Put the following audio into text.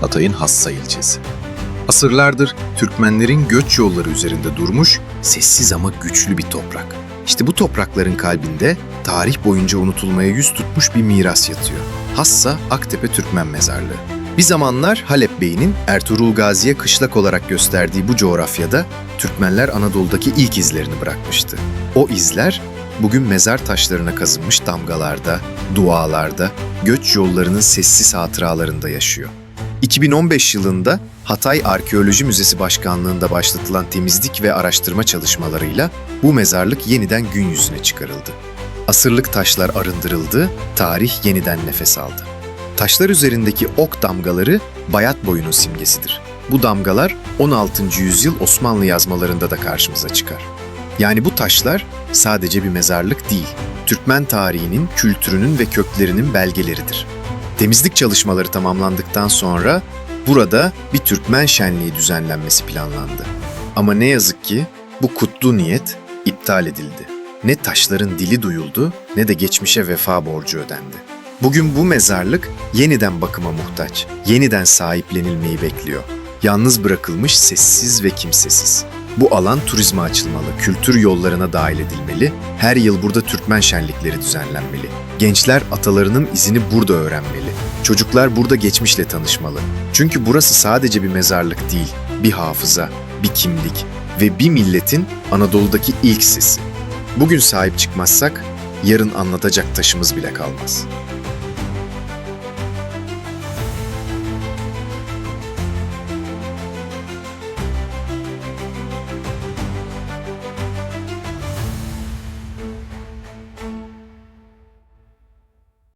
Hatay'ın Hassa ilçesi. Asırlardır Türkmenlerin göç yolları üzerinde durmuş, sessiz ama güçlü bir toprak. İşte bu toprakların kalbinde tarih boyunca unutulmaya yüz tutmuş bir miras yatıyor. Hassa Aktepe Türkmen Mezarlığı. Bir zamanlar Halep Bey'inin Ertuğrul Gazi'ye kışlak olarak gösterdiği bu coğrafyada Türkmenler Anadolu'daki ilk izlerini bırakmıştı. O izler bugün mezar taşlarına kazınmış damgalarda, dualarda, göç yollarının sessiz hatıralarında yaşıyor. 2015 yılında Hatay Arkeoloji Müzesi Başkanlığı'nda başlatılan temizlik ve araştırma çalışmalarıyla bu mezarlık yeniden gün yüzüne çıkarıldı. Asırlık taşlar arındırıldı, tarih yeniden nefes aldı. Taşlar üzerindeki ok damgaları bayat boyunun simgesidir. Bu damgalar 16. yüzyıl Osmanlı yazmalarında da karşımıza çıkar. Yani bu taşlar sadece bir mezarlık değil, Türkmen tarihinin, kültürünün ve köklerinin belgeleridir. Temizlik çalışmaları tamamlandıktan sonra burada bir Türkmen şenliği düzenlenmesi planlandı. Ama ne yazık ki bu kutlu niyet iptal edildi. Ne taşların dili duyuldu ne de geçmişe vefa borcu ödendi. Bugün bu mezarlık yeniden bakıma muhtaç, yeniden sahiplenilmeyi bekliyor. Yalnız bırakılmış, sessiz ve kimsesiz. Bu alan turizme açılmalı, kültür yollarına dahil edilmeli, her yıl burada Türkmen şenlikleri düzenlenmeli. Gençler atalarının izini burada öğrenmeli. Çocuklar burada geçmişle tanışmalı. Çünkü burası sadece bir mezarlık değil, bir hafıza, bir kimlik ve bir milletin Anadolu'daki ilk sesi. Bugün sahip çıkmazsak yarın anlatacak taşımız bile kalmaz.